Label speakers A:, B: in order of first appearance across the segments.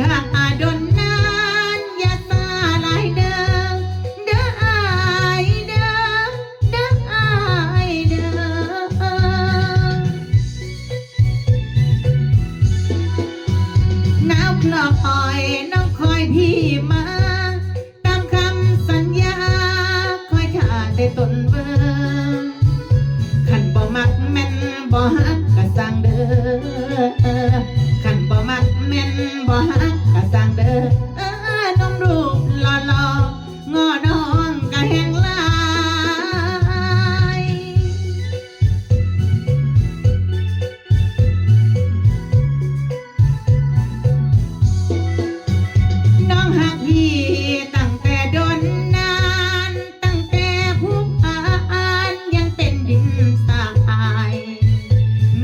A: ข้าตานนานยาตาลเดอเดอเดอเดออน้ำคอยน้องคอยพี่มา ตามคำสัญญา คอยท่าแต่ตนเบิ่งขันบ่มักแม่นบ่ฮักก็สั่งเด้อ บ่ฮัก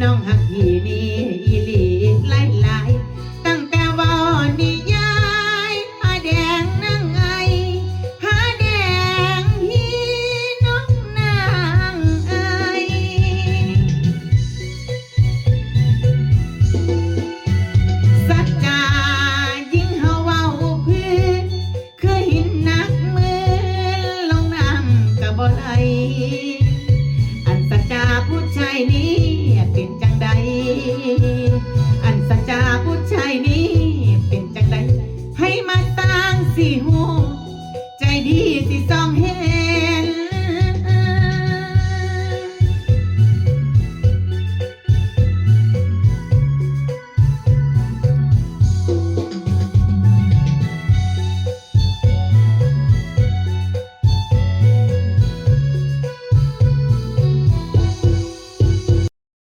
A: น้องหักพี่นี่อีหลี see